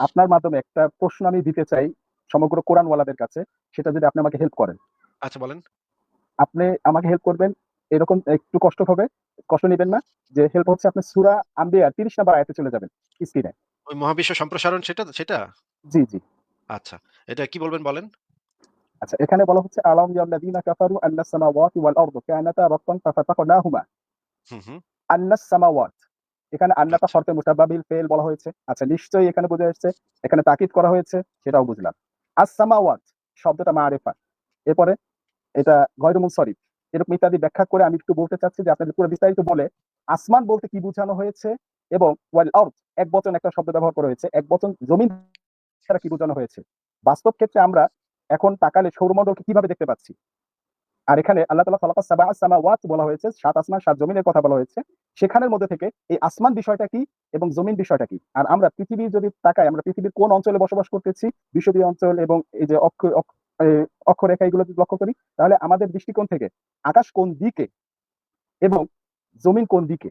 আপনার মাধ্যমে একটা প্রশ্ন আমি দিতে চাই সমগ্র কোরআনওয়ালাদের কাছে সেটা যদি আপনি আমাকে হেল্প করেন। আচ্ছা বলেন। আপনি আমাকে হেল্প করবেন এরকম একটু কষ্ট হবে কষ্ট নেবেন না যে হেল্প হচ্ছে আপনি সুরা আম্বিয়া তিরিশ নাম্বার আয়াতে চলে যাবেন স্ক্রিনে ওই মহাবিশ্ব সম্প্রসারণ সেটা সেটা? জি জি। আচ্ছা এটা কি বলবেন বলেন? আচ্ছা এখানে বলা হচ্ছে আলাম ইয়াল্লাযীনা কাফারু আন্নাস সামাওয়াতি ওয়াল আরদু কানাতা রাত্তান ফাফাতাকনাহুমা। হুম হুম। আন্নাস সামাওয়াত। এখানে আন্নাতা শর্তে মুতাবাবিল ফেল বলা হয়েছে। আচ্ছা নিশ্চয়ই এখানে বোঝা যাচ্ছে, এখানে তাকিদ করা হয়েছে, সেটাও বুঝলাম। আস সামাওয়াত শব্দটা মারিফা। এরপরে এটা গয়রুল মুনসারিফ। এরকম ইত্যাদি ব্যাখ্যা করে আমি একটু বলতে চাচ্ছি যে আপনাদের পুরো বিস্তারিত বলে আসমান বলতে কি বোঝানো হয়েছে এবং ওয়াল আরদ, এক বচন একটা শব্দ ব্যবহার করা হয়েছে, এক বচন জমিন ছাড়া কি বোঝানো হয়েছে। বাস্তব ক্ষেত্রে আমরা এখন তাকালে সৌরমণ্ডলকে কীভাবে দেখতে পাচ্ছি? আর এখানে আল্লাহ তালা খালাকাস সাবা সামাওয়াত বলা হয়েছে সাত আসমান সাত জমিনের কথা বলা হয়েছে। সেখানের মধ্যে থেকে এই আসমান বিষয়টা কি এবং জমিন বিষয়টা কি? আর আমরা পৃথিবী যদি তাকাই আমরা পৃথিবীর কোন অঞ্চলে বসবাস করতেছি বিষুবীয় অঞ্চল এবং এই যে অক্ষ অক্ষ- অক্ষরেখা এগুলো যদি লক্ষ্য করি তাহলে আমাদের দৃষ্টিকোণ থেকে আকাশ কোন দিকে এবং জমিন কোন দিকে?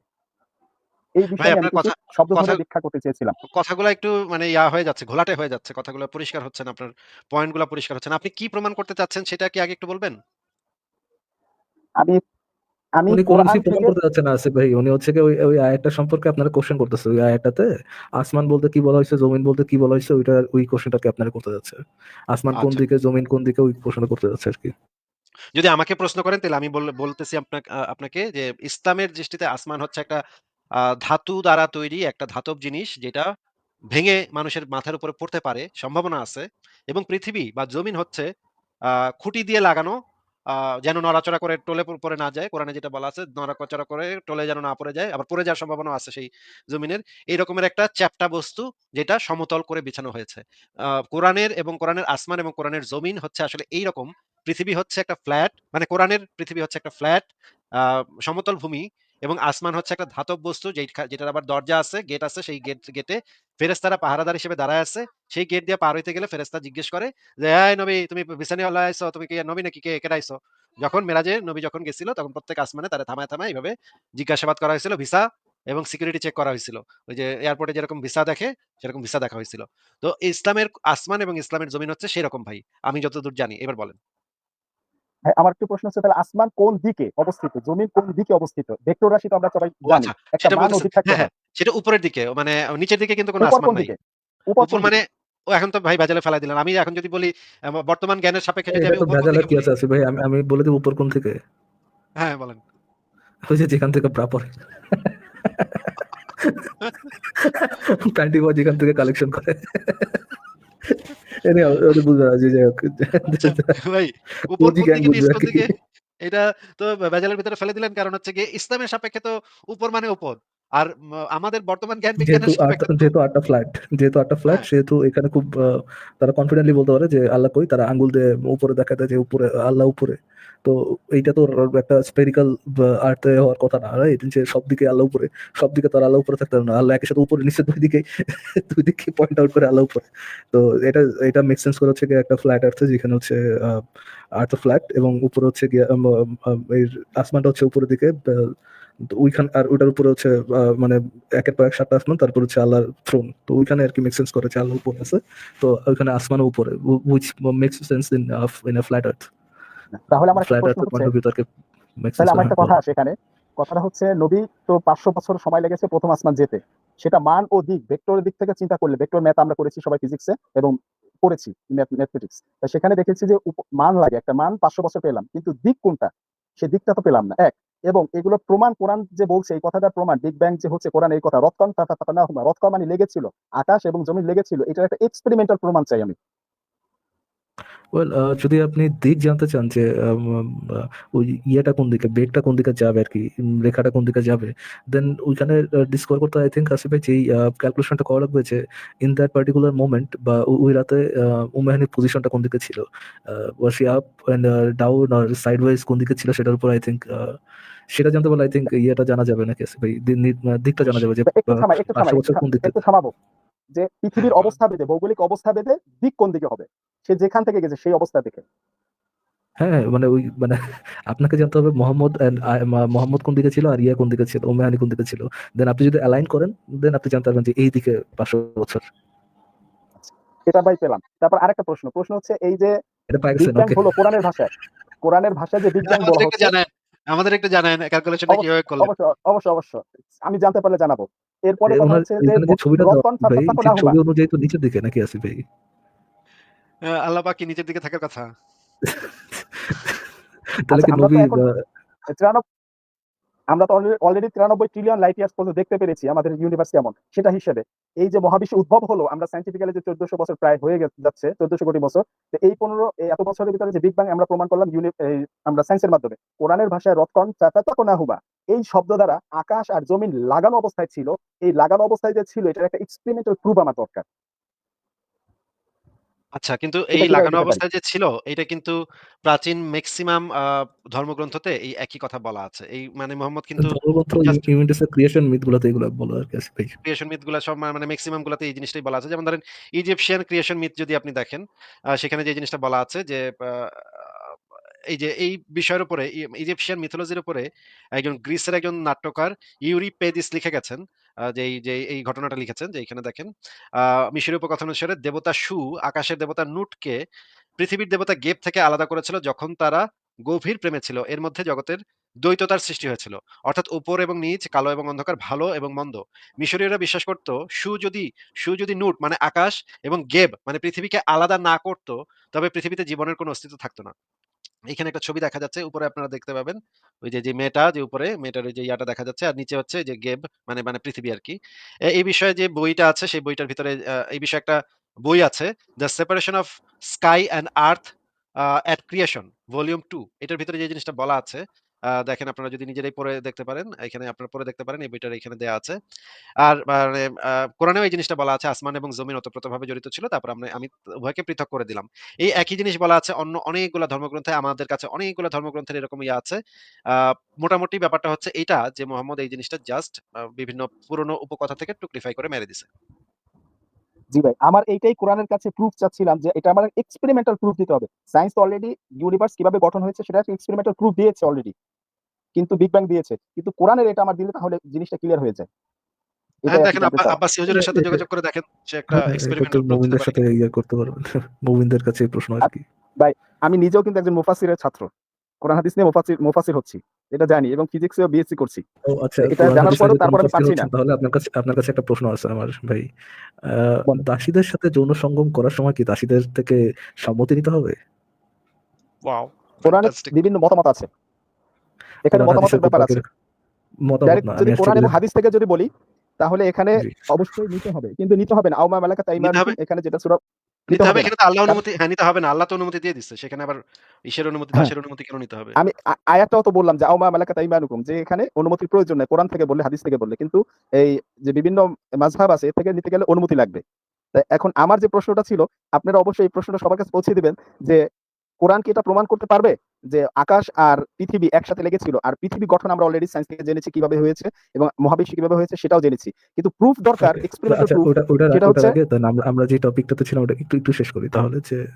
এই বিষয়ে আমি কিছু শব্দ ধরে কথা- ব্যাখ্যা করতে চেয়েছিলাম। কথাগুলো একটু মানে ইয়া হয়ে যাচ্ছে ঘোলাটে হয়ে যাচ্ছে কথাগুলো পরিষ্কার হচ্ছে না আপনার পয়েন্টগুলো পরিষ্কার হচ্ছে না। আপনি কি প্রমাণ করতে চাচ্ছেন সেটা কি আগে একটু বলবেন? আমি আমি উনি কোন কোরআন প্রমাণ থেকে করতে যাচ্ছেন আসিফ ভাই। উনি হচ্ছে কি ওই ওই আয়াতটা সম্পর্কে আপনারা কোশ্চেন করতেছে। ওই আয়াতটাতে আসমান বলতে কি বলা হয়েছে জমিন বলতে কি বলা হয়েছে ওইটা ওই কোশ্চেনটাকে আপনারা করতে যাচ্ছে। আসমান কোন আচ্ছা। দিকে জমিন কোন দিকে ওই করতে যাচ্ছে আর কি। যদি আমাকে প্রশ্ন করেন তাহলে আমি বলতেছি আপনাকে আপনাকে যে ইসলামের দৃষ্টিতে আসমান হচ্ছে একটা আহ, ধাতু দ্বারা তৈরি একটা ধাতব জিনিস যেটা ভেঙে মানুষের মাথার উপরে পড়তে পারে সম্ভাবনা আছে। এবং পৃথিবী বা জমিন হচ্ছে আহ, খুঁটি দিয়ে লাগানো যেন নড়াচড়া করে টলে পরে না যায়। কোরআনে যেটা বলা আছে নড়াচড়া করে টলে যেন না পড়ে যায়, আবার পড়ে যাওয়ার সম্ভাবনা আছে সেই জমিনের। এই রকমের একটা চ্যাপ্টা বস্তু যেটা সমতল করে বিছানো হয়েছে। কোরআনের এবং কোরআনের আসমান এবং কোরআনের জমিন হচ্ছে আসলে এই রকম। পৃথিবী হচ্ছে একটা ফ্ল্যাট মানে কোরআনের পৃথিবী হচ্ছে একটা ফ্ল্যাট সমতল ভূমি। এবং আসমান হচ্ছে একটা ধাতব বস্তু যেটা আবার দরজা আছে গেট আছে সেই গেট গেটে ফেরেস্তারা পাহারাদার হিসেবে দাঁড়ায় আছে। সেই গেট দিয়ে পার হইতে গেলে ফেরেস্তা জিজ্ঞেস করে যে এই নবী তুমি বিছানি হল্লা আইছো? তুমি কি নবী নাকি কে কেটে আইছো? যখন মেরাজে নবী যখন গেছিল তখন প্রত্যেক আসমানে তারা থামায় থামায় এইভাবে জিজ্ঞাসাবাদ করা হয়েছিল ভিসা এবং সিকিউরিটি চেক করা হয়েছিল। ওই যে এয়ারপোর্টে যেরকম ভিসা দেখে সেরকম ভিসা দেখা হয়েছিল। তো ইসলামের আসমান এবং ইসলামের জমিন হচ্ছে সেরকম ভাই। আমি যতদূর জানি এবার বলেন। হ্যাঁ, আমার একটু প্রশ্ন হচ্ছে তাহলে আসমান কোন দিকে অবস্থিত? জমিন কোন দিকে অবস্থিত? ভেক্টর রাশি তো আমরা সবাই জানি। আচ্ছা একটা সেটা মান অধিক থাকতে হ্যাঁ হ্যাঁ হয় সেটা উপরের দিকে মানে নিচের দিকে কিন্তু কোনো আসমান নাই। উপর মানে ও এখন তো ভাই ভেজালে ফেলাই দিলেন আমি এখন যদি বলি বর্তমান জ্ঞানের সাপেক্ষে যদি আমি কোন কি আছে? ভাই আমি আমি বলে দেবো উপর কোন থেকে? হ্যাঁ বলেন। ওই যে যেখান থেকে প্রাপর প্যান্টি বয় যেখান থেকে কালেকশন করে এনে ওদের বুঝবে না যে যাই হোক আচ্ছা, ভাই উপর দিকে এটা তো ভেজালের ভিতরে ফেলে দিলেন কারণ হচ্ছে গিয়ে ইসলামের সাপেক্ষে তো উপর মানে উপর। আর আমাদের বর্তমান জ্ঞান বিজ্ঞানের যেহেতু আটটা ফ্ল্যাট যেহেতু আটটা ফ্ল্যাট সেহেতু এখানে খুব তারা কনফিডেন্টলি বলতে পারে যে আল্লাহ কই তারা আঙ্গুল দিয়ে উপরে দেখা দেয় যে উপরে আল্লাহ উপরে। তো এইটা তো একটা স্পেরিক্যাল আর্থে হওয়ার কথা না রাইট যে সব দিকে আল্লাহ উপরে সব দিকে তার আল্লাহ উপরে থাকতে পারে না। আল্লাহ একই সাথে উপরে নিচে দুই দিকে দুই দিকে পয়েন্ট আউট করে আল্লাহ উপরে। তো এটা এটা মেক সেন্স করে হচ্ছে একটা ফ্ল্যাট আর্থে যেখানে হচ্ছে আর্থ ফ্ল্যাট এবং উপরে হচ্ছে গিয়ে এই আসমানটা হচ্ছে উপরের দিকে তো ওইখান আর ওইটার উপরে হচ্ছে মানে একের পর এক সাতটা আসমান তারপর হচ্ছে আল্লাহর থ্রোন তো ওইখানে আর কি মেক সেন্স করেছে আল্লাহ উপরে আছে। তো ওইখানে আসমানও উপরে which makes sense in in a flat earth তাহলে আমার ফ্ল্যাট পয়েন্ট অফ ভিউ তাকে মেক তাহলে আমার একটা কথা আসে এখানে। কথাটা হচ্ছে নবী তো পাঁচশো বছর সময় লেগেছে প্রথম আসমান যেতে। সেটা মান ও দিক ভেক্টরের দিক থেকে চিন্তা করলে ভেক্টর ম্যাথ আমরা করেছি সবাই ফিজিক্সে এবং পড়েছি ম্যাথমেটিক্স সেখানে দেখেছি যে মান লাগে একটা মান পাঁচশো বছর পেলাম কিন্তু দিক কোনটা? সে দিকটা তো পেলাম না। এক এবং এগুলো প্রমাণ কোরআন যে বলছে এই কথাটা প্রমাণ বিগ ব্যাং যে হচ্ছে কোরআন এই কথা রথকন তাতা তাতা না হুমা রথকন মানে লেগেছিল আকাশ এবং জমি লেগেছিল এটার একটা এক্সপেরিমেন্টাল প্রমাণ চাই আমি ওয়েল যদি আপনি দিক জানতে চান যে ওই ইয়েটা কোন দিকে বেগটা কোন দিকে যাবে আর কি রেখাটা কোন দিকে যাবে দেন ওইখানে ডিসকভার করতে আই থিঙ্ক আসবে যেই ক্যালকুলেশনটা করা লাগবে যে ইন দ্যাট পার্টিকুলার মোমেন্ট বা ওই রাতে উমেহানির পজিশনটা কোন দিকে ছিল was she up and down R side wise কোন দিকে ছিল সেটার উপর আই থিঙ্ক সেটা জানতে পারলে আই থিঙ্ক ইয়েটা জানা যাবে নাকি ভাই দিকটা জানা যাবে যে একটু থামাবো। যে পৃথিবীর হ্যাঁ, অবস্থা বেঁধে ভৌগোলিক অবস্থা বেঁধে দিক কোন দিকে হবে? সে যেখান থেকে গেছে সেই অবস্থা দেখে। হ্যাঁ হ্যাঁ, মানে ওই মানে আপনাকে জানতে হবে মোহাম্মদ মোহাম্মদ কোন দিকে ছিল আর ইয়া কোন দিকে ছিল ওমেহানি কোন দিকে ছিল। দেন আপনি যদি অ্যালাইন করেন দেন আপনি জানতে পারবেন যে এই দিকে পাঁচশো বছর। সেটা ভাই পেলাম। তারপর আরেকটা প্রশ্ন প্রশ্ন হচ্ছে এই যে এটা হলো কোরআনের ভাষায় কোরআনের ভাষায় যে আমাদের বলা হচ্ছে আমাদের একটু জানান ক্যালকুলেশনটা কীভাবে করলেন অবশ্য অবশ্য অবশ্য। আমি জানতে পারলে জানাব। এরপরে কথা হচ্ছে যে ছবিটা ছবি অনুযায়ী তো নিচের দিকে নাকি আছে ভাই? আল্লাহ পাক নিচের দিকে থাকার কথা? তাহলে কি আচ্ছা, নবী আমরা তো অলরেডি তিরানব্বই ট্রিলিয়ন লাইট ইয়ার্স পর্যন্ত দেখতে পেরেছি আমাদের ইউনিভার্স কেমন সেটা হিসেবে। এই যে মহাবিশ্ব উদ্ভব হলো আমরা সাইন্টিফিক্যালি যে চোদ্দশো বছর প্রায় হয়ে যাচ্ছে চোদ্দশো কোটি বছর তো এই পনেরো এত বছরের ভিতরে যে বিগ ব্যাং আমরা প্রমাণ করলাম আমরা সায়েন্সের মাধ্যমে। কোরআনের ভাষায় রতকন না হুবা এই শব্দ দ্বারা আকাশ আর জমিন লাগানো অবস্থায় ছিল। এই লাগানো অবস্থায় যে ছিল এটার একটা এক্সপেরিমেন্টাল প্রুফ আমার দরকার। আচ্ছা কিন্তু এই লাগানো অবস্থায় যে ছিল এটা কিন্তু প্রাচীন ম্যাক্সিমাম ধর্মগ্রন্থতে এই একই কথা বলা আছে। এই মানে মোহাম্মদ কিন্তু ক্রিয়েশন মিথ গুলাতে এগুলো বলা আর কি ক্রিয়েশন মিথগুলা সব মানে ম্যাক্সিমাম গুলাতে এই জিনিসটাই বলা আছে। যেমন ধরেন ইজিপশিয়ান ক্রিয়েশন মিথ যদি আপনি দেখেন আহ, সেখানে যে জিনিসটা বলা আছে যে আহ, এই যে, এই বিষয়ের উপরে ইজিপশিয়ান মিথোলজির উপরে একজন গ্রিসের একজন নাট্যকার ইউরিপেদিস লিখে গেছেন যে যে এই ঘটনাটা লিখেছেন, যে এখানে দেখেন মিশরীয় উপকথন অনুসারে দেবতা সু আকাশের দেবতা নুটকে পৃথিবীর দেবতা গেপ থেকে আলাদা করেছিল যখন তারা গভীর প্রেমে ছিল। এর মধ্যে জগতের দ্বৈততার সৃষ্টি হয়েছিল। অর্থাৎ উপর এবং নিচ, কালো এবং অন্ধকার, ভালো এবং মন্দ। মিশরীয়রা বিশ্বাস করত, সু যদি সু যদি নুট মানে আকাশ এবং গেব মানে পৃথিবীকে আলাদা না করত, তবে পৃথিবীতে জীবনের কোনো অস্তিত্ব থাকতো না। এখানে একটা ছবি দেখা যাচ্ছে, উপরে আপনারা দেখতে পাবেন। ওই যে মেয়েটা, যে উপরে, মেয়েটার ওই যে ইয়াটা দেখা যাচ্ছে, আর নিচে হচ্ছে যে গেব মানে মানে পৃথিবী আর কি এই বিষয়ে যে বইটা আছে, সেই বইটার ভিতরে এই বিষয়ে একটা বই আছে the separation of sky and earth at creation volume two এটার ভিতরে যে জিনিসটা বলা আছে দেখেন আপনারা যদি নিজেরাই পড়ে দেখতে পারেন, এখানে আপনারা পড়ে দেখতে পারেন, এই বইটার এখানে দেওয়া আছে। আর মানে কোরআনেও এই জিনিসটা বলা আছে, আসমান এবং জমিন ওতপ্রোতভাবে জড়িত ছিল, তারপর আমরা, আমি উভয়কে পৃথক করে দিলাম। এই একই জিনিস বলা আছে, অন্য অনেকগুলো ধর্মগ্রন্থে, আমাদের কাছে অনেকগুলো ধর্মগ্রন্থের এরকম ইয়ে আছে মোটামুটি ব্যাপারটা হচ্ছে এটা যে মোহাম্মদ এই জিনিসটা জাস্ট বিভিন্ন পুরনো উপকথা থেকে টুকরিফাই করে মেরে দিছে। জি ভাই আমার এইটাই কোরআনের কাছে প্রুফ চাচ্ছিলাম যে এটা আমার এক্সপেরিমেন্টাল প্রুফ দিতে হবে। সায়েন্স তো অলরেডি ইউনিভার্স কীভাবে গঠন হয়েছে সেটা এক্সপেরিমেন্টাল প্রুফ দিয়েছে অলরেডি কিন্তু বিগ ব্যাং দিয়েছে। কিন্তু কোরআনের এটা আমার দিলে তাহলে জিনিসটা ক্লিয়ার হয়ে যায়। হ্যাঁ দেখেন জানতে আব্বা- চাওয়া। আব্বাসি হুজুরের সাথে এ- এ- যোগাযোগ করে দেখেন সে একটা হ্যাঁ, এটা তো এক্সপেরিমেন্টাল মুমিনদের সাথে ইয়ে করতে পারবেন। মুমিনদের কাছে প্রশ্ন আর কি। আমি নিজেও কিন্তু একজন মুফাসিরের ছাত্র। কোরআন হাদিস নিয়ে মুফাসির মুফাসির হচ্ছি এটা জানি এবং ফিজিক্সেও বিএসসি করছি। ও আচ্ছা এটা জানার পরেও তারপর আমি না। তাহলে আপনার কাছে আপনার কাছে একটা প্রশ্ন আছে আমার ভাই। দাসীদের সাথে যৌন সঙ্গম করার সময় কি দাসীদের থেকে সম্মতি নিতে হবে? ওয়াও কোরআনে বিভিন্ন মতামত আছে। এখানে মতামতের ব্যাপার আছে। মতামত না যদি কোরআন এবং হাদিস থেকে যদি বলি তাহলে এখানে অবশ্যই নিতে হবে কিন্তু নিতে হবে না। আউমা মালাকা হবে। এখানে যেটা সূরা নিতে হবে এখানে তো আল্লাহ অনুমতি হ্যাঁ নিতে হবে না আল্লাহ তো অনুমতি দিয়ে দিচ্ছে সেখানে আবার ঈশ্বর অনুমতি হ্যাঁ। দাসের অনুমতি কেন নিতে হবে? আমি আয়াতটাও তো বললাম যে আওমা মালাকা তাইমানুকুম যে এখানে অনুমতির প্রয়োজন নেই কোরআন থেকে বললে হাদিস থেকে বললে কিন্তু এই যে বিভিন্ন মাঝহাব আছে এর থেকে নিতে গেলে অনুমতি লাগবে। এখন আমার যে প্রশ্নটা ছিল আপনারা অবশ্যই এই প্রশ্নটা সবার কাছে পৌঁছে দিবেন যে কোরআন কি এটা প্রমাণ করতে পারবে? যে আকাশ আর পৃথিবী একসাথে লেগেছিল আর পৃথিবী গঠন আমরা অলরেডি সায়েন্স থেকে জেনেছি কীভাবে হয়েছে এবং মহাবিশ্ব কীভাবে হয়েছে সেটাও জেনেছি। কিন্তু প্রুফ দরকার এক্সপেরিমেন্টাল আচ্ছা প্রুফ ওটা যেটা হচ্ছে- আমরা আমরা যে টপিকটাতে ছিলাম ওটা একটু একটু শেষ করি। তাহলে যে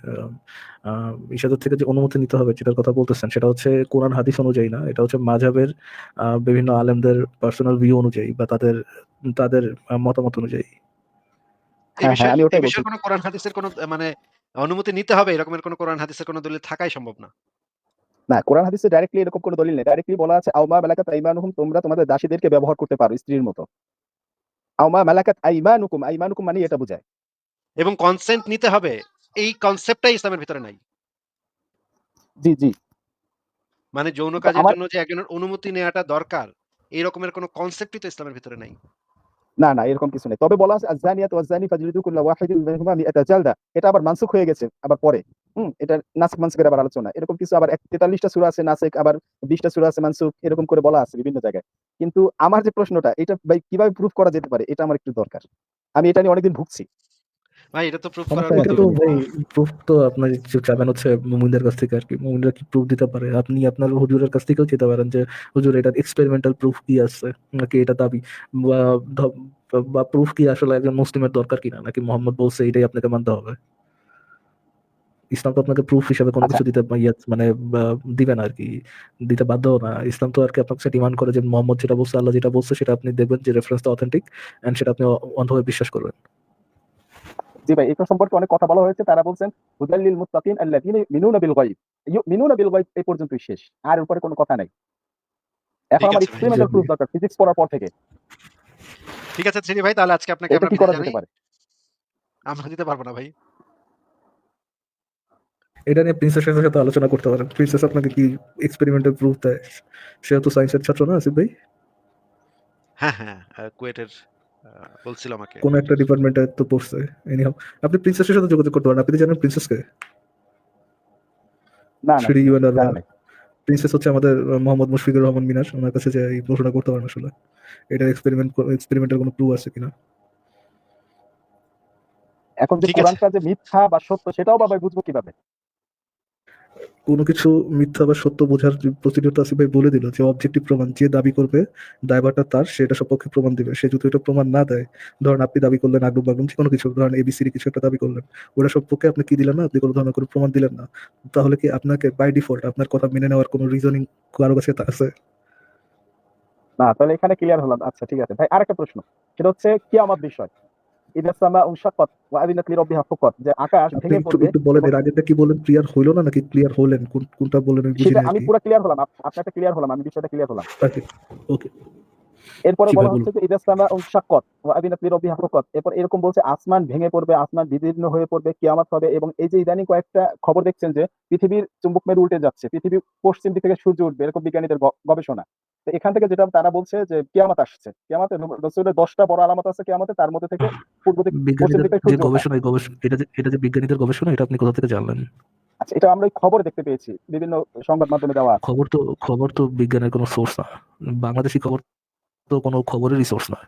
আহ, থেকে যে অনুমতি নিতে হবে যেটার কথা বলতেছেন সেটা হচ্ছে কোরআন হাদিস অনুযায়ী না এটা হচ্ছে মাঝাবের বিভিন্ন আলেমদের পার্সোনাল ভিউ অনুযায়ী বা তাদের তাদের মতামত অনুযায়ী। হ্যাঁ, হ্যাঁ, আমি ওটাই এই বিষয়ে কোনো কোরআন হাদিসের কোনো মানে অনুমতি নিতে হবে এরকমের কোনো কোরআন হাদিসের কোনো দলিল থাকাই সম্ভব না। না কোরআন হাদিসে ডাইরেক্টলি এরকম কোনো দলিল নেই। ডাইরেক্টলি বলা আছে আউমা মালাকাত আইমানুহুম তোমরা তোমাদের দাসীদেরকে ব্যবহার করতে পারো স্ত্রীর মতো। আউমা মালাকাত আইমানুকুম আইমানুকুম মানে এটা বোঝায়। এবং কনসেন্ট নিতে হবে এই কনসেপ্টটাই ইসলামের ভিতরে নাই। জি জি। মানে যৌন কাজের জন্য যে একজনের অনুমতি নেওয়াটা দরকার এই রকমের কোনো কনসেপ্টই তো ইসলামের ভিতরে নাই। না না এরকম কিছু নেই। তবে বলা আছে আজানিয়াত ওয়াজানি ফাজলিদু কুল্লা ওয়াহিদিন মিনহুমা মিআতা জালদা। এটা আবার মানসুখ হয়ে গেছে আবার পরে। হুম এটা নাসিক মানসুখের আবার আলোচনা। এরকম কিছু আবার 43টা সূরা আছে নাসিক আবার 20টা সূরা আছে মানসুখ এরকম করে বলা আছে বিভিন্ন জায়গায়। কিন্তু আমার যে প্রশ্নটা এটা ভাই কীভাবে প্রুফ করা যেতে পারে এটা আমার একটু দরকার। আমি এটা নিয়ে অনেকদিন ভুগছি। ভাই এটা তো প্রুফ করার এটা তো ভাই প্রুফ তো আপনার যে চাবেন হচ্ছে মুমিনদের কাছ থেকে আর কি। মুমিনরা কি প্রুফ দিতে পারে? আপনি আপনার হুজুরের কাছ থেকেও চেতে পারেন যে হুজুর এটার এক্সপেরিমেন্টাল প্রুফ কি আছে? নাকি এটা দাবি? বা বা প্রুফ কি আসলে একজন মুসলিমের দরকার কিনা? নাকি মোহাম্মদ বলছে এটাই আপনাকে মানতে হবে? ইসলাম তো আপনাকে প্রুফ হিসাবে কোনো আচ্ছা। কিছু দিতে মানে দিবে না আর কি দিতে বাধ্য না। ইসলাম তো আর কি আপনাকে ডিমান্ড করে যে মোহাম্মদ যেটা বলছে আল্লাহ যেটা বলছে সেটা আপনি দেখবেন যে রেফারেন্সটা অথেন্টিক এন্ড সেটা আপনি অন্ধভাবে বিশ্বাস করবেন। জি ভাই এটা সম্পর্কে অনেক কথা বলা হয়েছে। তারা বলছেন হুদাল্লিল মুত্তাকিন আল্লাযীনা মিনুনা বিল গায়ব ইউমিনুনা বিল গায়ব এই পর্যন্তই শেষ। আর উপরে কোনো কথা নাই। এখন আমার এক্সপেরিমেন্টাল প্রুফ দরকার ফিজিক্স পড়ার পর থেকে। ঠিক আছে শ্রী ভাই তাহলে আজকে আপনাকে আমরা কি বিদায় করা যেতে পারে? আমরা দিতে পারব না ভাই। এটা নিয়ে প্রিন্সেসের সাথে আলোচনা করতে পারেন। প্রিন্সেস আপনাকে কি এক্সপেরিমেন্টাল প্রুফ দেয়? সে তো সায়েন্সের ছাত্র না আসিফ ভাই? হ্যাঁ হ্যাঁ কুয়েটের বলছিল আমাকে। কোন একটা ডিপার্টমেন্টে তো পড়ছে এনিহাও আপনি প্রিন্সেসের সাথে যোগাযোগ করতে পারেন আপনি জানেন প্রিন্সেসকে না না শ্রী ইউএনআর জানা নাই প্রিন্সেস হচ্ছে আমাদের মোহাম্মদ মুশফিকুর রহমান মিনাস ওনার কাছে যে এই প্রশ্নটা করতে পারেন আসলে। এটা এক্সপেরিমেন্ট এক্সপেরিমেন্টের কোনো প্রুফ আছে কিনা? এখন যে। কোরআনটা যে মিথ্যা বা সত্য সেটাও বাবা বুঝব কীভাবে? কোনো কিছু মিথ্যা বা সত্য বোঝার প্রসিডিউর আসিফ ভাই বলে দিল, যে অবজেক্টিভ প্রমাণ, যে দাবি করবে দায়ভারটা তার সেটা সপক্ষে প্রমাণ দিবে। সে যদি এটা প্রমাণ না দেয়, ধরেন আপনি দাবি করলেন আগ্রহ বাগ্রম কোনো কিছু, ধরেন এবিসির কিছু একটা দাবি করলেন ওটা সপক্ষে আপনি কি দিলেন না? আপনি কোনো ধরনের কোনো প্রমাণ দিলেন না। তাহলে কি আপনাকে বাই ডিফল্ট আপনার কথা মেনে নেওয়ার কোনো রিজনিং কারও কাছে আছে? না, তাহলে এখানে ক্লিয়ার হলাম। আচ্ছা ঠিক আছে। ভাই, আরেকটা প্রশ্ন। সেটা হচ্ছে কি আমার বিষয়। যে আকাশ ভেঙে পড়বে। একটু বলেন এর আগেরটা কি বলেন ক্লিয়ার হলো না নাকি ক্লিয়ার হলেন? কোন কোনটা বলেন আমি বুঝি আমি পুরো ক্লিয়ার হলাম আপ- আপনারটা ক্লিয়ার হলাম আমি বিষয়টা ক্লিয়ার হলাম। ওকে এরপরে বলা হচ্ছে যে ইদা সামা উনশাক্কাত ওয়া আযিনাত লিরাব্বিহা ফুকাত এরপর এরকম বলছে আসমান ভেঙে পড়বে আসমান বিদীর্ণ হয়ে পড়বে কিয়ামত হবে। এবং এই যে ইদানিং কয়েকটা খবর দেখছেন যে পৃথিবীর চুম্বক মেরু উল্টে যাচ্ছে পৃথিবী পশ্চিম দিক থেকে সূর্য উঠবে এরকম বিজ্ঞানীদের গবেষণা। তো এখান থেকে যেটা তারা বলছে যে কিয়ামত আসছে। কিয়ামতে রসুলের দশটা বড় আলামত আছে কিয়ামতে তার মধ্যে থেকে পূর্ব দিক পশ্চিম দিকে গবেষণা গবেষণা এটা যে এটা যে বিজ্ঞানীদের গবেষণা এটা আপনি কোথা থেকে জানলেন? আচ্ছা এটা আমরা খবর দেখতে পেয়েছি বিভিন্ন সংবাদ মাধ্যমে দেওয়া খবর তো খবর তো বিজ্ঞানের কোনো সোর্স না। বাংলাদেশি খবর তো কোনো খবরেরই সোর্স নয়।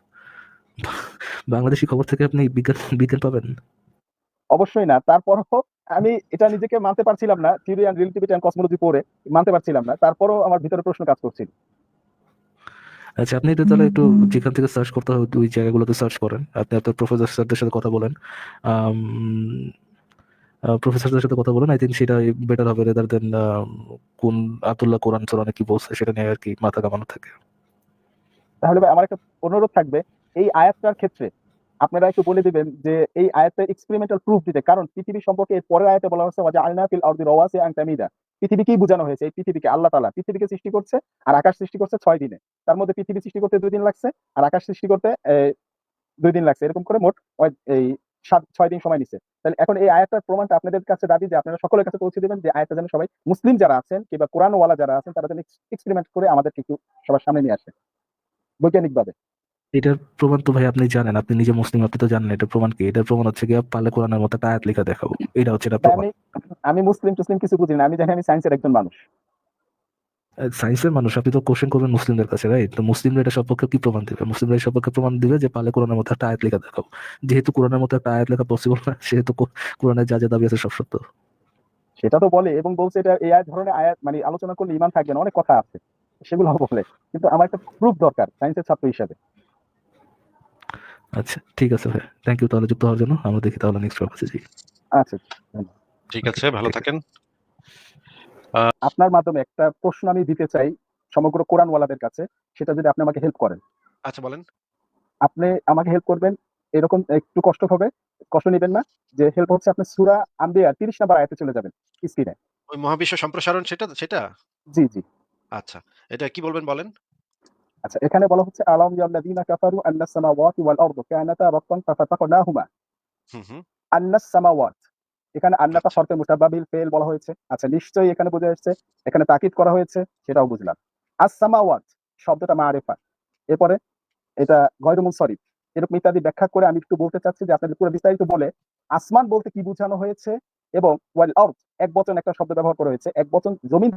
বাংলাদেশি খবর থেকে আপনি বিজ্ঞান বিজ্ঞান পাবেন। অবশ্যই না। তারপরও আমি এটা নিজেকে মানতে পারছিলাম না। Theory and relativity and cosmology পড়ে মানতে পারছিলাম না। তারপরও আমার ভিতরে প্রশ্ন কাজ করছিল। আচ্ছা আপনি এটা তাহলে একটু যেখান থেকে সার্চ করতে হবে ওই জায়গাগুলোতে সার্চ করেন। আপনি আপনার প্রফেসর স্যারদের সাথে কথা বলেন। প্রফেসরদের সাথে কথা বলেন। আই থিঙ্ক সেটা বেটার হবে রেদার দেন কোন আতুল্লাহ কোরআন সোরানে কি বলছে সেটা নিয়ে আর কি মাথা কামানো থাকে। তাহলে ভাই, আমার একটা অনুরোধ থাকবে, এই আয়াতটার ক্ষেত্রে আপনারা একটু বলে দিবেন যে এই আয়াতে এক্সপেরিমেন্টাল প্রুফ দিতে। কারণ পৃথিবী সম্পর্কে এর পরের আয়াতে বলা হচ্ছে ওয়াজা আলনা ফিল আরদি রাওয়াসি আন তামিদা। পৃথিবী কি বোঝানো হয়েছে, এই পৃথিবীকে, আল্লাহ তাআলা পৃথিবীকে সৃষ্টি করছে আর আকাশ সৃষ্টি করছে ছয় দিনে। তার মধ্যে পৃথিবী সৃষ্টি করতে দুই দিন লাগছে আর আকাশ সৃষ্টি করতে দুই দিন লাগছে। এরকম করে মোট এই সাত, ছয় দিন সময় নিচ্ছে। তাহলে এখন এই আয়াতটার প্রমাণটা আপনাদের কাছে দাবি যে আপনারা সকলের কাছে পৌঁছে দেবেন যে আয়াতটা যেন সবাই মুসলিম যারা আছেন কিংবা কোরআনওয়ালা যারা আছেন, তারা যেন এক্সপেরিমেন্ট করে আমাদেরকে একটু সবার সামনে নিয়ে আসে। বৈজ্ঞানিকভাবে এটার প্রমাণ তো ভাই আপনি জানেন আপনি নিজে মুসলিম আপনি তো জানেন এটার প্রমাণ কি? এটার প্রমাণ হচ্ছে গিয়ে পারলে কোরআনের মতো একটা আয়াত লেখা দেখাবো। এটা হচ্ছে এটা প্রমাণ। আমি মুসলিম টুসলিম কিছু বুঝি না আমি জানি আমি সায়েন্সের একজন মানুষ। সায়েন্সের মানুষ আপনি তো কোশ্চেন করবেন মুসলিমদের কাছে রাইট তো মুসলিমরা এটা সপক্ষে কি প্রমাণ দিবে? মুসলিমরা এই সপক্ষে প্রমাণ দিবে যে পালে কোরআনের মতো একটা আয়াত লেখা দেখাও যেহেতু কোরআনের মতো একটা আয়াত লেখা পসিবল না সেহেতু কোরআনের যা যা দাবি আছে সব সত্য। সেটা তো বলে এবং বলছে এটা এই ধরনের আয়াত মানে আলোচনা করলে ইমান থাকবে না অনেক কথা আছে। সেগুলো বলে। কিন্তু আমার একটা প্রুফ দরকার সায়েন্সের ছাত্র হিসাবে। আচ্ছা ঠিক আছে ভাই। থ্যাংক ইউ তাহলে যুক্ত হওয়ার জন্য। আমরা দেখি তাহলে নেক্সট কাছে যাই। আচ্ছা ঠিক আছে ভালো থাকেন। আপনার মাধ্যমে একটা প্রশ্ন আমি দিতে চাই সমগ্র কোরআনওয়ালাদের কাছে সেটা যদি আপনি আমাকে হেল্প করেন। আচ্ছা বলেন। আপনি আমাকে হেল্প করবেন এরকম একটু কষ্ট হবে কষ্ট নেবেন না যে হেল্প হচ্ছে আপনি সুরা আম্বিয়া তিরিশ নাম্বার আয়াতে চলে যাবেন স্ক্রিনে ওই মহাবিশ্ব সম্প্রসারণ সেটা সেটা? জি জি। আচ্ছা এটা কি বলবেন বলেন? আচ্ছা এখানে বলা হচ্ছে আলাম ইয়াল্লাযীনা কাফারু আন্নাস সামাওয়াতি ওয়াল আরদু কানাতা রাত্তান হুম আন্নাস সামাওয়াত এখানে আন্নাটা শর্তে মুতাবাবিল ফেল বলা হয়েছে। আচ্ছা নিশ্চয়ই এখানে বোঝা যাচ্ছে এখানে তাকিদ করা হয়েছে সেটাও বুঝলাম। আস সামাওয়াত শব্দটা মারেফা। এরপরে এটা গয়রুমুল সরিফ এরকম ইত্যাদি ব্যাখ্যা করে আমি একটু বলতে চাচ্ছি যে আপনাদের পুরো বিস্তারিত বলে আসমান বলতে কি বোঝানো হয়েছে এবং ওয়াল আর্থ এক বচন একটা শব্দ ব্যবহার করা হয়েছে এক বচন জমিন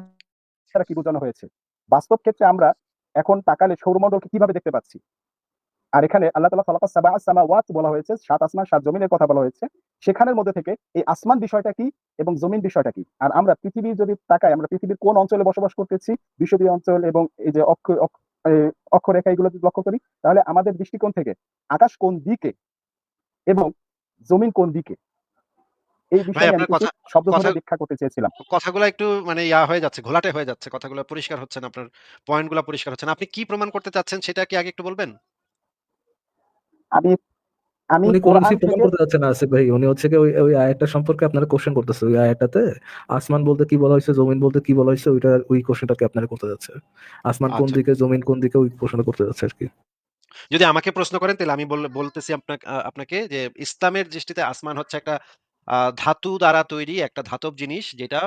ছাড়া কি বোঝানো হয়েছে? বাস্তব ক্ষেত্রে আমরা এখন তাকালে সৌরমণ্ডলকে কীভাবে দেখতে পাচ্ছি? আর এখানে আল্লাহ তালা ফলাফা সাবা সামাওয়াত বলা হয়েছে, সাত আসমান, সাত জমিনের কথা বলা হয়েছে। সেখানের মধ্যে থেকে এই আসমান বিষয়টা কি এবং জমিন বিষয়টা কি? আর আমরা পৃথিবীর যদি তাকাই, আমরা পৃথিবীর কোন অঞ্চলে বসবাস করতেছি? বিষুবীয় অঞ্চল এবং এই যে অক্ষ অক্ষরেখা এগুলো যদি লক্ষ্য করি, তাহলে আমাদের দৃষ্টিকোণ থেকে আকাশ কোন দিকে এবং জমিন কোন দিকে? এই বিষয়ে আমি আপনার কিছু কথা- শব্দ ধরে ব্যাখ্যা করতে চেয়েছিলাম। কথাগুলো একটু মানে ইয়া হয়ে যাচ্ছে ঘোলাটে হয়ে যাচ্ছে কথাগুলো পরিষ্কার হচ্ছে না আপনার পয়েন্টগুলো পরিষ্কার হচ্ছে না। আপনি কি প্রমাণ করতে চাচ্ছেন সেটা কি আগে একটু বলবেন? আমি আমি কোরআন প্রমাণ করতে যাচ্ছে না আসিফ ভাই? উনি হচ্ছে কি ওই ওই আয়াতটা সম্পর্কে আপনারা কোশ্চেন করতেছে ওই আয়াতটাতে। আসমান বলতে কি বলা হয়েছে জমিন বলতে কি বলা হয়েছে ওইটা ওই কোশ্চেনটাকে আপনারা করতে যাচ্ছে। আসমান কোন আচ্ছা। দিকে জমিন কোন দিকে ওই প্রশ্নটা করতে যাচ্ছে আর কি। যদি আমাকে প্রশ্ন করেন তাহলে আমি বল বলতেছি আপনাক আপনাকে যে ইসলামের দৃষ্টিতে আসমান হচ্ছে একটা ধাতু দ্বারা তৈরি একটা ধাতব জিনিস যেটা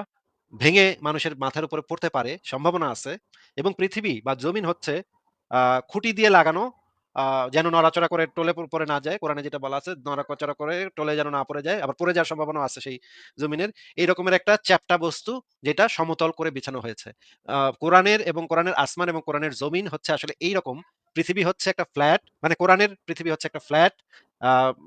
ভেঙে মানুষের মাথার উপরে পড়তে পারে, সম্ভাবনা আছে। এবং পৃথিবী বা জমিন হচ্ছে খুঁটি দিয়ে লাগানো যেন নড়াচড়া করে টলে প পড়ে না যায়। কোরআনে যেটা বলা আছে নড়াচড়া করে টলে যেন না পড়ে যায়। আবার পড়ে যাওয়ার সম্ভাবনা আছে সেই জমিনের। এই রকমের একটা চ্যাপ্টা বস্তু যেটা সমতল করে বিছানো হয়েছে। কোরআনের এবং কোরআনের আসমান এবং কোরআনের জমিন হচ্ছে আসলে এইরকম। পৃথিবী হচ্ছে একটা ফ্ল্যাট মানে কোরআনের পৃথিবী হচ্ছে একটা ফ্ল্যাট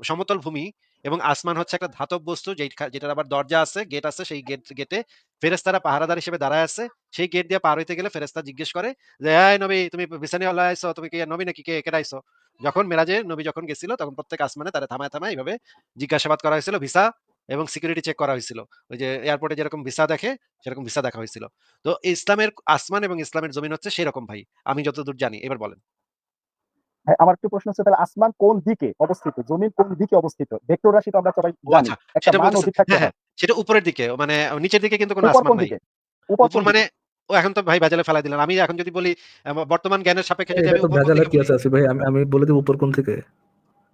সমতল ভূমি এবং আসমান হচ্ছে একটা ধাতব বস্তু যেটার আবার দরজা আছে, গেট আছে। সেই গেট গেটে ফেরেশতারা পাহারাদার হিসেবে দাঁড়ায় আছে। সেই গেট দিয়ে পার হইতে গেলে ফেরেশতা জিজ্ঞেস করে যে, "এই নবী তুমি বিছানিওয়ালা আইছো, তুমি কি নবী নাকি কে কেডা আইছো?" যখন মেরাজে নবী যখন গেছিল তখন প্রত্যেক আসমানে তারা থামায়, থামায় এভাবে জিজ্ঞাসাবাদ করা হয়েছিল ভিসা এবং সিকিউরিটি চেক করা হয়েছিল। ওই যে এয়ারপোর্টে যেরকম ভিসা দেখে সেরকম ভিসা দেখা হয়েছিল। তো ইসলামের আসমান এবং ইসলামের জমিন হচ্ছে সেরকম ভাই। আমি যতদূর জানি। এবার বলেন। হ্যাঁ, আমার একটু প্রশ্ন হচ্ছে তাহলে আসমান কোন দিকে অবস্থিত? জমিন কোন দিকে অবস্থিত? ভেক্টর রাশি তো আমরা সবাই জানি। আচ্ছা, একটা সেটা মান। দিক থাকতে হ্যাঁ, হয়। সেটা উপরের দিকে মানে নিচের দিকে কিন্তু কোনো আসমান নাই। দিকে? উপর মানে ও এখন তো ভাই ভেজালে ফেলাই দিলেন। আমি এখন যদি বলি বর্তমান জ্ঞানের সাপেক্ষে যদি আমি দিকে কি আছে ভাই আমি আমি বলে দেব উপর কোন থেকে।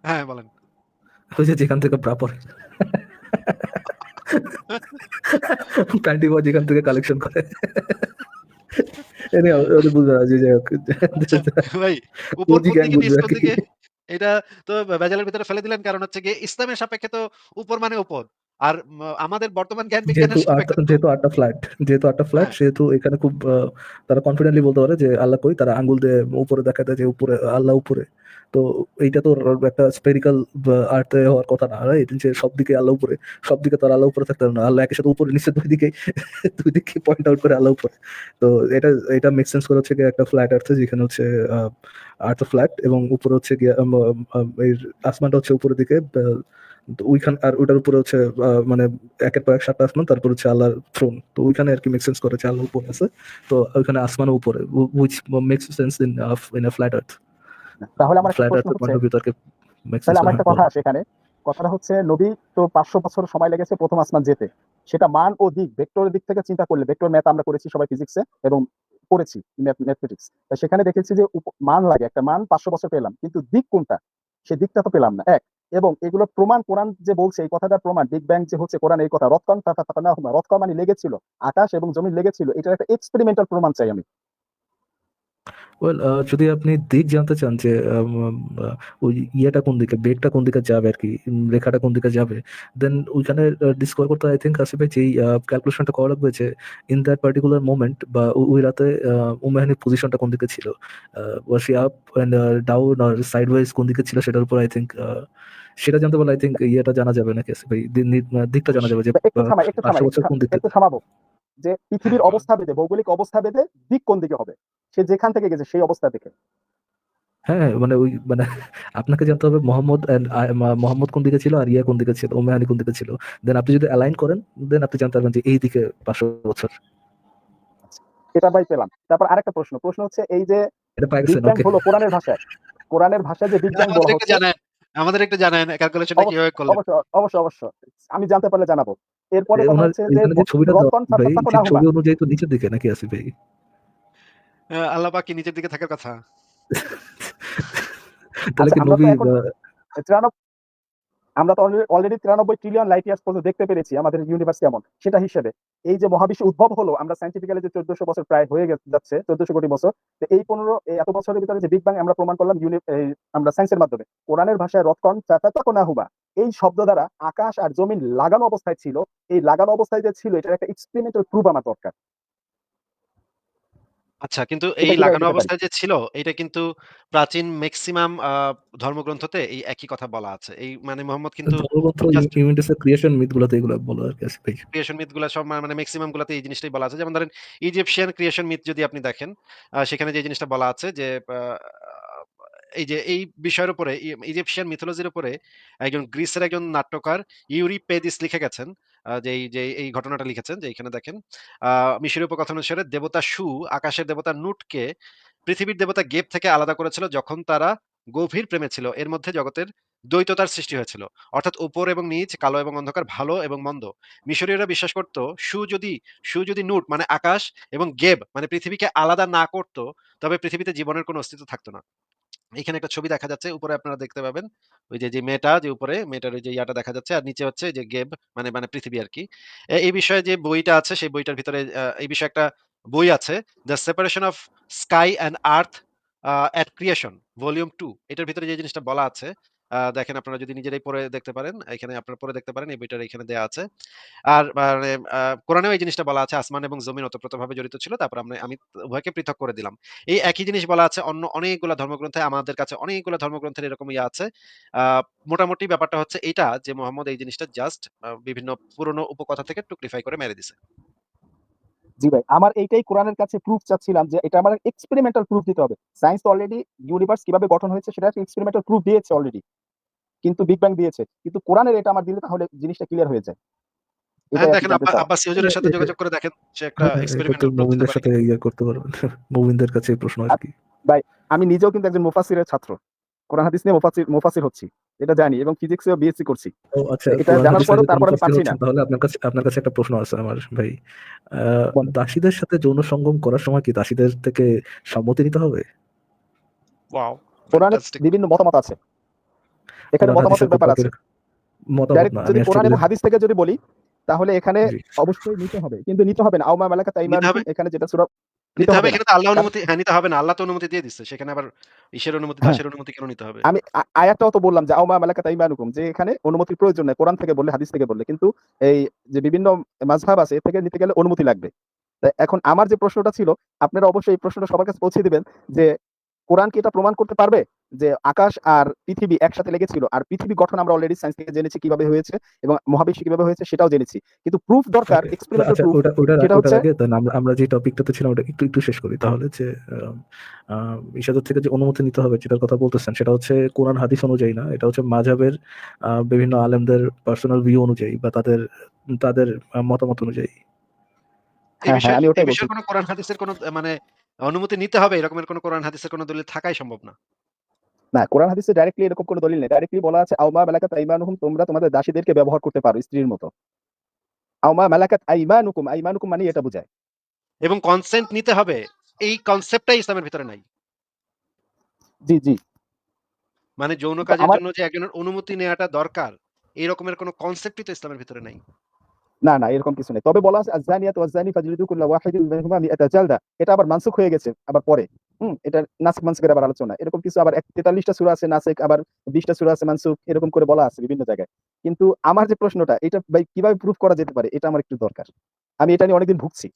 হ্যাঁ, বলেন। ওই যে যেখান থেকে ব্রা প্যান্টি বয় যেখান থেকে কালেকশন করে। আচ্ছা ভাই উপর দিকে এটা তো ভেজালের ভিতরে ফেলে দিলেন কারণ হচ্ছে গিয়ে ইসলামের সাপেক্ষে তো উপর মানে উপর। আর আমাদের বর্তমান জ্ঞান যেহেতু বিজ্ঞানের আটটা সাপেক্ষে যেহেতু আটটা ফ্ল্যাট যেহেতু আটটা ফ্ল্যাট। সেহেতু এখানে খুব তারা কনফিডেন্টলি বলতে পারে যে আল্লাহ কই তারা আঙ্গুল দিয়ে উপরে দেখা দেয় যে উপরে আল্লাহ উপরে। তো এইটা তো একটা স্ফেরিক্যাল বা আর্থ হওয়ার কথা না, রাইট? যে সব দিকে আলো উপরে। সব দিকে তো আর আল্লাহ উপরে থাকতে না। আল্লাহ একই সাথে উপরে নিচে দুই দিকেই দুই দিকে পয়েন্ট আউট করে আলো উপরে। তো এটা এটা মেক সেন্স করে হচ্ছে একটা ফ্ল্যাট আর্থ যেখানে হচ্ছে আ আর্থ ফ্ল্যাট এবং উপরে হচ্ছে গিয়ে আসমানটা হচ্ছে উপরের দিকে আ ওইখান আর ওইটার উপরে হচ্ছে আ মানে একের পর এক সাতটা আসমান তারপর হচ্ছে আল্লাহর থ্রোন। তো ওইখানে আরকি মেক সেন্স করেছে আল্লাহ উপরে আছে। তো ওইখানে আসমানও উপরে। উ which makes sense in a in a flat earth. তাহলে আমার তাহলে আমার একটা কথা। আসে এখানে। কথাটা হচ্ছে নবী তো ৫০০ বছর সময় লেগেছে প্রথম আসমান যেতে। সেটা মান ও দিক ভেক্টরের দিক থেকে চিন্তা করলে ভেক্টর ম্যাথ আমরা করেছি সবাই ফিজিক্সে এবং ম্যাথ ম্যাথমেটিক্স। সেখানে দেখেছি যে মান লাগে একটা মান ৫০০ বছর পেলাম। কিন্তু দিক কোনটা? সেই দিকটা তো পেলাম না। এক এবং এগুলো প্রমাণ কোরআন যে বলছে এই কথাটার প্রমাণ বিগ ব্যাং যে হচ্ছে কোরআন এই কথা রতকন রতকা মানে লেগেছিল। আকাশ এবং জমি লেগেছিল। এটার একটা এক্সপেরিমেন্টাল প্রমাণ চাই আমি। ওয়েল যদি আপনি দিক জানতে চান যে ওই ইয়েটা কোন দিকে, বেগটা কোন দিকে যাবে আরকি, উম রেখাটা কোন দিকে যাবে, দেন ওইখানে ডিসকভার করতে আই থিঙ্ক আসবে যেই আ ক্যালকুলেশনটা করা লাগবে যে ইন দ্যাট পার্টিকুলার মোমেন্ট বা ওই রাতে উম্মে পজিশনটা কোন দিকে ছিল। Uh was up and down আর সাইড সাইডওয়েজ কোন দিকে ছিল সেটার উপর আই থিঙ্ক সেটা জানতে পারলে আই থিঙ্ক ইয়েটা জানা যাবে নাকি ভাই? দিকটা জানা যাবে যে একটু আ একটু ৫০০ থামাই, বছর কোন দিকে। একটু থামাবো। যে পৃথিবীর হ্যাঁ, অবস্থা ভেদে ভৌগোলিক অবস্থা ভেদে দিক কোন দিকে হবে? সে যেখান থেকে গেছে সেই অবস্থা দেখে। হ্যাঁ, মানে ওই মানে আপনাকে জানতে হবে মোহাম্মদ মোহাম্মদ কোন দিকে ছিল আর ইয়া কোন দিকে ছিল, উম্মে হানি কোন দিকে ছিল। দেন আপনি যদি অ্যালাইন করেন দেন আপনি জানতে পারবেন যে এই দিকে ৫০০ বছর। এটা ভাই পেলাম। তারপর আরেকটা প্রশ্ন। প্রশ্ন হচ্ছে এই যে। হলো কোরআনের ভাষায়। কোরআনের ভাষায় যে আমাদের বলা হচ্ছে আমাদের একটু জানায়েন ক্যালকুলেশনটা কীভাবে করলেন? অবশ্য অবশ্য, অবশ্য। আমি জানতে পারলে জানাব। এরপরে ছবিটা ছবি অনুযায়ী তো নিচের দিকে নাকি আসিফ ভাই? আল্লাহ পাক নিচের দিকে থাকার কথা? তাহলে আচ্ছা কি নবী এখন আ 93 আমরা তো অলরেডি 93 ট্রিলিয়ন লাইট ইয়ার্স পর্যন্ত দেখতে পেরেছি আমাদের ইউনিভার্স কেমন। সেটা হিসেবে এই যে মহাবিশ্ব উদ্ভব হলো আমরা সায়েন্টিফিক্যালি যে চোদ্দশো বছর প্রায় হয়ে যাচ্ছে ১৪০০ কোটি বছর। তো এই পনেরো এত বছরের ভিতরে যে বিগ ব্যাং আমরা প্রমাণ করলাম আমরা সায়েন্সের মাধ্যমে। কোরআনের ভাষায় রতকন ফাতাতানাহুমা এই শব্দ দ্বারা আকাশ আর জমিন লাগানো অবস্থায় ছিল। এই লাগানো অবস্থায় যে ছিল এটার একটা এক্সপেরিমেন্টাল প্রুফ আমার দরকার। আচ্ছা কিন্তু এই লাগানো অবস্থায় যে ছিল এটা কিন্তু প্রাচীন মেক্সিমাম আ ধর্মগ্রন্থতে এই একই কথা বলা আছে। এই মানে মোহাম্মদ কিন্তু ক্রিয়েশন মিথ গুলাতে এগুলা বলা আসিফ ভাই। ক্রিয়েশন মিথগুলা সব মানে মেক্সিমাম গুলাতে এই জিনিসটাই বলা আছে। যেমন ধরেন ইজিপশিয়ান ক্রিয়েশন মিথ যদি আপনি দেখেন, সেখানে যে জিনিসটা বলা আছে যে এই যে, এই বিষয়ের উপরে ইজিপশিয়ান মিথোলজির উপরে একজন গ্রিসের একজন নাট্যকার ইউরি পেদিস লিখে গেছেন। যে এই যে এই ঘটনাটা লিখেছেন, যে এখানে দেখেন। মিশরীয় উপকথন অনুসারে দেবতা সু আকাশের দেবতা নুটকে পৃথিবীর দেবতা গেব থেকে আলাদা করেছিল যখন তারা গভীর প্রেমে ছিল। এর মধ্যে জগতের দ্বৈততার সৃষ্টি হয়েছিল অর্থাৎ উপর এবং নিচ, কালো এবং অন্ধকার, ভালো এবং মন্দ মিশরীয়রা বিশ্বাস করত, সু যদি সু যদি নুট মানে আকাশ এবং গেব মানে পৃথিবীকে আলাদা না করত, তবে পৃথিবীতে জীবনের কোনো অস্তিত্ব থাকতো না এখানে একটা ছবি দেখা যাচ্ছে, উপরে আপনারা দেখতে পাবেন। ওই যে যে মেয়েটা, যে উপরে, মেয়েটার ওই যে ইয়াটা দেখা যাচ্ছে, আর নিচে হচ্ছে যে গেব মানে মানে পৃথিবী আর কি। এই বিষয়ে যে বইটা আছে, সেই বইটার ভিতরে এই বিষয়ে একটা বই আছে the separation of sky and earth at creation volume two এটার ভিতরে যে জিনিসটা বলা আছে দেখেন আপনারা যদি নিজেরাই পরে দেখতে পারেন, এখানে আপনারা পরে দেখতে পারেন, এই বইটার এখানে দেওয়া আছে। আর মানে কোরআনেও এই জিনিসটা বলা আছে, আসমান এবং জমিন ওতপ্রোতভাবে জড়িত ছিল, তারপর আমরা, আমি উভয়কে পৃথক করে দিলাম। এই একই জিনিস বলা আছে, অন্য অনেকগুলো ধর্মগ্রন্থে, আমাদের কাছে অনেকগুলো ধর্মগ্রন্থের এরকম ইয়ে আছে। মোটামুটি ব্যাপারটা হচ্ছে এটা যে মোহাম্মদ এই জিনিসটা জাস্ট বিভিন্ন পুরনো উপকথা থেকে টুকরিফাই করে মেরে দিছে। জি ভাই, আমার এইটাই কোরআনের কাছে প্রুফ চাচ্ছিলাম যে, এটা আমার এক্সপেরিমেন্টাল প্রুফ দিতে হবে। সায়েন্স অলরেডি ইউনিভার্স কীভাবে গঠন হয়েছে, সেটা এক্সপেরিমেন্টাল প্রুফ দিয়েছে অলরেডি কিন্তু বিগ ব্যাং দিয়েছে। কিন্তু কোরআনের এটা আমার দিলে তাহলে জিনিসটা ক্লিয়ার হয়ে যায়। হ্যাঁ এটাই আর কি দেখেন জানতে আব্বা- চাওয়া। আব্বাসি হুজুরের সাথে যোগাযোগ করে দেখেন সে একটা হ্যাঁ, এটা তো এক্সপেরিমেন্টাল মুমিনদের সাথে ইয়ে করতে পারবেন। মুমিনদের কাছে প্রশ্ন আর কি। আমি নিজেও কিন্তু একজন মুফাসিরের ছাত্র। কোরআন হাদিস নিয়ে মুফাসির মুফাসির হচ্ছি। এটা জানি এবং ফিজিক্সেও বিএসসি করছি। ও আচ্ছা এটা জানার যদি তারপর আমি পারছি না। তাহলে আপনার কাছে আপনার কাছে একটা প্রশ্ন আছে আমার ভাই। দাসীদের সাথে যৌন সঙ্গম করার সময় কি দাসীদের থেকে সম্মতি নিতে হবে? ওয়াও কোরআনে বিভিন্ন মতামত আছে। এখানে মতামতের ব্যাপার আছে। যদি কোরআন এবং হাদিস থেকে যদি বলি তাহলে এখানে অবশ্যই নিতে হবে কিন্তু নিতে হবে না। আউমা মালাকা তাইমান এখানে যেটা সূরা নিতে হবে এখানে তো আল্লাহ অনুমতি হ্যাঁ নিতে হবে না আল্লাহ তো অনুমতি দিয়ে দিচ্ছে সেখানে আবার ঈশের অনুমতি হ্যাঁ। দাসের অনুমতি কেন নিতে হবে? আমি আয়াতটাও তো বললাম যে আউমা মালাকা তাইমানুকুম যে এখানে অনুমতির প্রয়োজন নেই কোরআন থেকে বললে হাদিস থেকে বললে কিন্তু এই যে বিভিন্ন মাযহাব আছে এর থেকে নিতে গেলে অনুমতি লাগবে। এখন আমার যে প্রশ্নটা ছিল আপনারা অবশ্যই এই প্রশ্নটা সবার কাছে পৌঁছে দিবেন যে কোরআন কি এটা প্রমাণ করতে পারবে? যে আকাশ আর পৃথিবী একসাথে লেগেছিল আর পৃথিবী গঠন আমরা অলরেডি সায়েন্স থেকে জেনেছি কীভাবে হয়েছে এবং মহাবিশ্ব কীভাবে হয়েছে সেটাও জেনেছি। কিন্তু প্রুফ দরকার এক্সপেরিমেন্টাল আচ্ছা প্রুফ ওটা ওটা সেটা হচ্ছে- আমরা যে টপিকটাতে ছিলাম ওটা একটু একটু শেষ করি। তাহলে যে থেকে যে অনুমতি নিতে হবে যেটার কথা বলতেছেন সেটা হচ্ছে কোরআন হাদিস অনুযায়ী না এটা হচ্ছে মাঝাবের আহ, বিভিন্ন আলেমদের পার্সোনাল ভিউ অনুযায়ী বা তাদের তাদের মতামত অনুযায়ী। এই হ্যাঁ, বলছি। কোনো কোরআন হাদিসের কোনো মানে অনুমতি নিতে হবে এরকমের কোনো কোরআন হাদিসের কোনো দলিল থাকাই সম্ভব না। না কোরআন হাদিসে ডাইরেক্টলি এরকম কোনো দলিল নেই। ডাইরেক্টলি বলা আছে আউমা মালাকাত আইমানুকুম তোমরা তোমাদের দাসীদেরকে ব্যবহার করতে পারো স্ত্রীর মতো। আউমা মালাকাত আইমানুকুম আইমানুকুম মানে এটা বোঝায়। এবং কনসেন্ট নিতে হবে এই কনসেপ্টটাই ইসলামের ভিতরে নাই। জি জি। মানে যৌন কাজের জন্য যে একজনের অনুমতি নেওয়াটা দরকার এই রকমের কোনো কনসেপ্টই তো ইসলামের ভিতরে নাই। না না এরকম কিছু নেই। তবে বলা আছে আজানিয়াত ওয়াজানি ফাজলিদু কুল্লা ওয়াহিদিন মিনহুমা মিআতা জালদা। এটা আবার মানসুখ হয়ে গেছে আবার পরে। হুম এটা নাসিক মানসুখের আবার আলোচনা। এরকম কিছু আবার 43টা সূরা আছে নাসিক আবার 20টা সূরা আছে মানসুখ এরকম করে বলা আছে বিভিন্ন জায়গায়। কিন্তু আমার যে প্রশ্নটা এটা ভাই কীভাবে প্রুফ করা যেতে পারে এটা আমার একটু দরকার। আমি এটা নিয়ে অনেকদিন ভুগছি।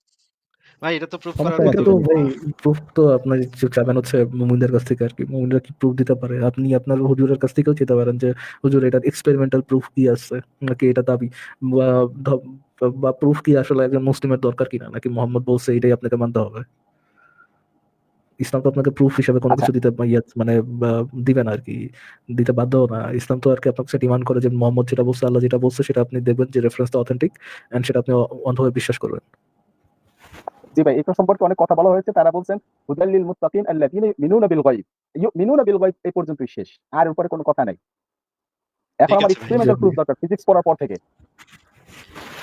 ভাই এটা তো প্রুফ করার এটা আছে তো মতো ভাই প্রুফ তো আপনার যে চাবেন হচ্ছে মুমিনদের কাছ থেকে আর কি মুমিনরা কি প্রুফ দিতে পারে? আপনি আপনার হুজুরের কাছ থেকেও চেতে পারেন যে হুজুর এটার এক্সপেরিমেন্টাল প্রুফ কি আছে? নাকি এটা দাবি? বা বা প্রুফ কি আসলে একজন মুসলিমের দরকার কিনা? নাকি মোহাম্মদ বলছে এটাই আপনাকে মানতে হবে? ইসলাম তো আপনাকে প্রুফ হিসেবে কোনো আচ্ছা। কিছু দিতে ইয়ে মানে দিবে না আর কি দিতে বাধ্য না। ইসলাম তো আর কি আপনাকে ডিমান্ড করে যে মোহাম্মদ যেটা বলছে আল্লাহ যেটা বলছে সেটা আপনি দেখবেন যে রেফারেন্সটা অথেন্টিক এন্ড সেটা আপনি অন্ধভাবে বিশ্বাস করবেন। জি ভাই এটা সম্পর্কে অনেক কথা বলা হয়েছে। তারা বলছেন হুদাল্লিল মুত্তাকিন আল্লাযিনা মিনুনা বিল গায়ব। মিনুনা বিল গায়ব এই পর্যন্তই শেষ। আর উপরে কোনো কথা নাই। এখন আমার এক্সপেরিমেন্টাল প্রুফ দরকার ফিজিক্স পড়ার পর থেকে।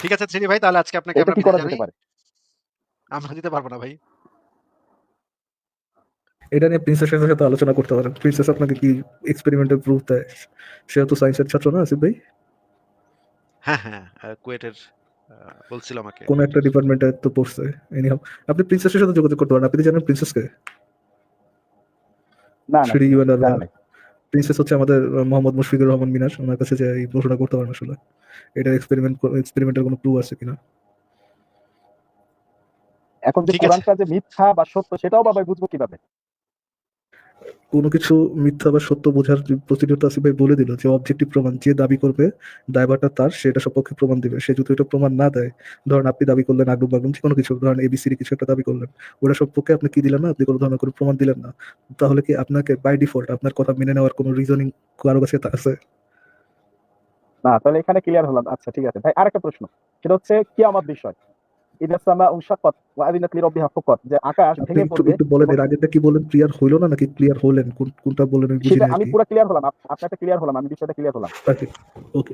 ঠিক আছে শ্রী ভাই তাহলে আজকে আপনাকে আমরা কি বিদায় করা যেতে পারে? আমরা দিতে পারব না ভাই। এটা নিয়ে প্রিন্সেসের সাথে আলোচনা করতে পারেন। প্রিন্সেস আপনাকে কি এক্সপেরিমেন্টাল প্রুফ দেয়? সেহেতু সায়েন্সের ছাত্র না আসিফ ভাই? হ্যাঁ হ্যাঁ আহ, কুয়েটের বলছিল আমাকে। কোন একটা ডিপার্টমেন্টে তো পড়ছে এনিহাউ আপনি প্রিন্সেসের সাথে যোগাযোগ করতে পারেন আপনি জানেন প্রিন্সেসকে না না শ্রী ইউএনআর প্রিন্সেস হচ্ছে আমাদের মোহাম্মদ মুশফিকুর রহমান মিনার ওনার কাছে যে এই প্রশ্নটা করতে পারেন আসলে। এটা এক্সপেরিমেন্ট এক্সপেরিমেন্টের কোনো প্রুফ আছে কিনা? এখন যে কোরআনটা যে মিথ্যা বা সত্য সেটাও বাবা বুঝব কীভাবে? কোনো কিছু মিথ্যা বা সত্য বোঝার প্রসিডিউর তো আসিফ ভাই বলে দিল, যে অবজেক্টিভ প্রমাণ, যে দাবি করবে দায়ভারটা তার সেটা সপক্ষে প্রমাণ দিবে। সে যদি এটা প্রমাণ না দেয়, ধরেন আপনি দাবি করলেন আগ্রহ বাগ্রুম কোনো কিছু, ধরেন এবিসির কিছু একটা দাবি করলেন ওটা সপক্ষে আপনি কি দিলেন না? আপনি কোনো ধরনের কোনো প্রমাণ দিলেন না। তাহলে কি আপনাকে বাই ডিফল্ট আপনার কথা মেনে নেওয়ার কোনো রিজনিং কারও কাছে আছে? না, তাহলে এখানে ক্লিয়ার হলাম। আচ্ছা ঠিক আছে। ভাই, আরেকটা প্রশ্ন। সেটা হচ্ছে কি আমার বিষয়। ইদা সামা উনশাকাত ওয়া আযিনাত লিরাব্বিহা হুক্কাত যে আকাশ ভেঙে পড়বে একটু বলেন এর আগেটা কি বলেন ক্লিয়ার হইল না নাকি ক্লিয়ার হলেন? কোন কোনটা বলেন আমি বুঝি না আমি পুরো ক্লিয়ার হলাম আপ- আপনারটা ক্লিয়ার হলাম আমি বিষয়টা ক্লিয়ার হলাম। ওকে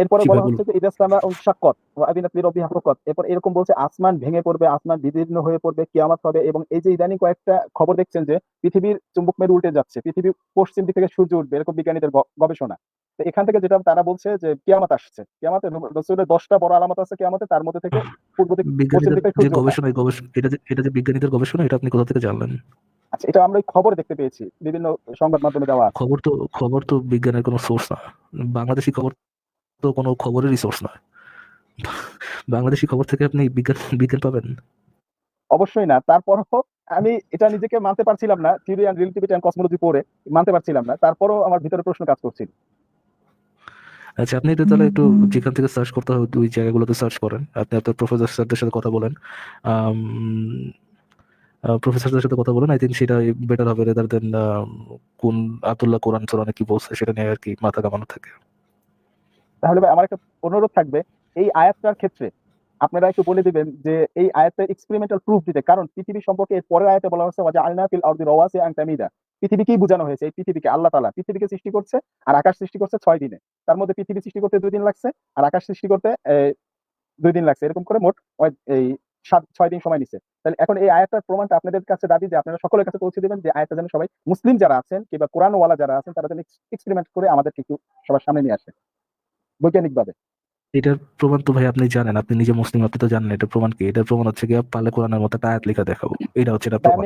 এরপরে বলা হচ্ছে যে ইদা সামা উনশাক্কাত ওয়া আযিনাত লিরাব্বিহা হুক্কাত। এরপর এরকম বলছে আসমান ভেঙে পড়বে আসমান বিদীর্ণ হয়ে পড়বে কিয়ামত হবে এবং এই যে ইদানিং কয়েকটা খবর দেখছেন যে পৃথিবীর চুম্বক মেরু উল্টে যাচ্ছে পৃথিবী পশ্চিম দিক থেকে সূর্য উঠবে এরকম বিজ্ঞানীদের গবেষণা। তো এখান থেকে যেটা তারা বলছে যে কিয়ামত আসছে। কিয়ামতে রসুলের দশটা বড় আলামত আছে কিয়ামতে তার মধ্যে থেকে পূর্ব দিক পশ্চিম দিকে সূর্য গবেষণা এটা যে এটা যে বিজ্ঞানীদের গবেষণা এটা আপনি কোথা থেকে জানলেন? আচ্ছা এটা আমরা খবর দেখতে পেয়েছি বিভিন্ন সংবাদ মাধ্যমে দেওয়া খবর তো খবর তো বিজ্ঞানের কোনো সোর্স না। বাংলাদেশি খবর তো কোনো খবরেরই সোর্স নয়। বাংলাদেশি খবর থেকে আপনি বিজ্ঞান বিজ্ঞান পাবেন। অবশ্যই না। তারপরও আমি এটা নিজেকে মানতে পারছিলাম না। Theory and relativity and cosmology পড়ে মানতে পারছিলাম না। তারপরও আমার ভিতরে প্রশ্ন কাজ করছিল আচ্ছা আপনি এটা তাহলে একটু যেখান থেকে সার্চ করতে হবে ওই জায়গাগুলোতে সার্চ করেন। আপনি আপনার প্রফেসর স্যারদের সাথে কথা বলেন। প্রফেসরদের সাথে কথা বলেন। আই থিঙ্ক সেটা বেটার হবে রেদার দেন কোন আব্দুল্লাহ কোরআন সোরানে কি বলছে সেটা নিয়ে আর কি মাথা কামানো থাকে। তাহলে ভাই, আমার একটা অনুরোধ থাকবে, এই আয়াতটার ক্ষেত্রে আপনারা একটু বলে দিবেন যে এই আয়াতের এক্সপেরিমেন্টাল প্রুফ দিতে, কারণ পৃথিবী সম্পর্কে এর পরের আয়াতে বলা হচ্ছে ওয়াজা আলনা ফিল আরদি রাওয়াসি আন তামিদা। পৃথিবীকেই বোঝানো হয়েছে, এই পৃথিবীকে, আল্লাহ তালা পৃথিবীকে সৃষ্টি করছে আর আকাশ সৃষ্টি করছে ছয় দিনে। তার মধ্যে পৃথিবী সৃষ্টি করতে দুই দিন লাগছে আর আকাশ সৃষ্টি করতে দুই দিন লাগছে। এরকম করে মোট এই সাত, ছয় দিন সময় নিচ্ছে। তাহলে এখন এই আয়াতটার প্রমাণটা আপনাদের কাছে দাবি যে আপনারা সকলের কাছে পৌঁছে দেবেন যে আয়াতটা যেন সবাই মুসলিম যারা আছেন কিংবা কোরআনওয়ালা যারা আছেন, তারা যেন এক্সপেরিমেন্ট করে আমাদেরকে একটু সবার সামনে নিয়ে আসে বৈজ্ঞানিকভাবে। এটার প্রমাণ তো ভাই আপনি জানেন আপনি নিজে মুসলিম আপনি তো জানেন এটার প্রমাণ কি? এটার প্রমাণ হচ্ছে কি পালে কোরআনের মতো একটা আয়াত লেখা দেখাবো। এটা হচ্ছে এটা প্রমাণ।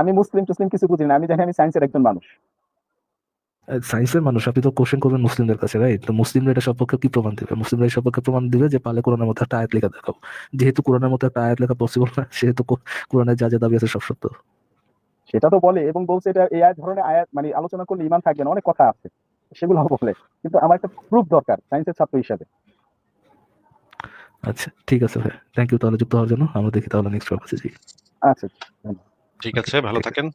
আমি মুসলিম টুসলিম কিছু বুঝি না আমি জানি আমি সায়েন্সের একজন মানুষ। সায়েন্সের মানুষ আপনি তো কোশ্চেন করবেন মুসলিমদের কাছে রাইট তো মুসলিমরা এটা সম্পর্কে কি প্রমাণ দেবে? মুসলিমরা এই সম্পর্কে প্রমাণ দিবে যে পালে কোরআনের মতো একটা আয়াত লেখা দেখাবো। যেহেতু কোরআনের মতো একটা আয়াত লেখা পসিবল না সেহেতু কোরআনের যা যা দাবি আছে সব সত্য। সেটা তো বলে এবং বলছে এটা এই ধরনের আয়াত মানে আলোচনা করলে ইমান থাকবে না অনেক কথা আছে। সেগুলো বলে। কিন্তু আমার একটা প্রুফ দরকার সায়েন্সের ছাত্র হিসাবে। আচ্ছা ঠিক আছে ভাই। থ্যাংক ইউ তাহলে যুক্ত হওয়ার জন্য। আমরা দেখি তাহলে নেক্সট ক্লাসে যাই আচ্ছা ঠিক আছে ভালো থাকেন।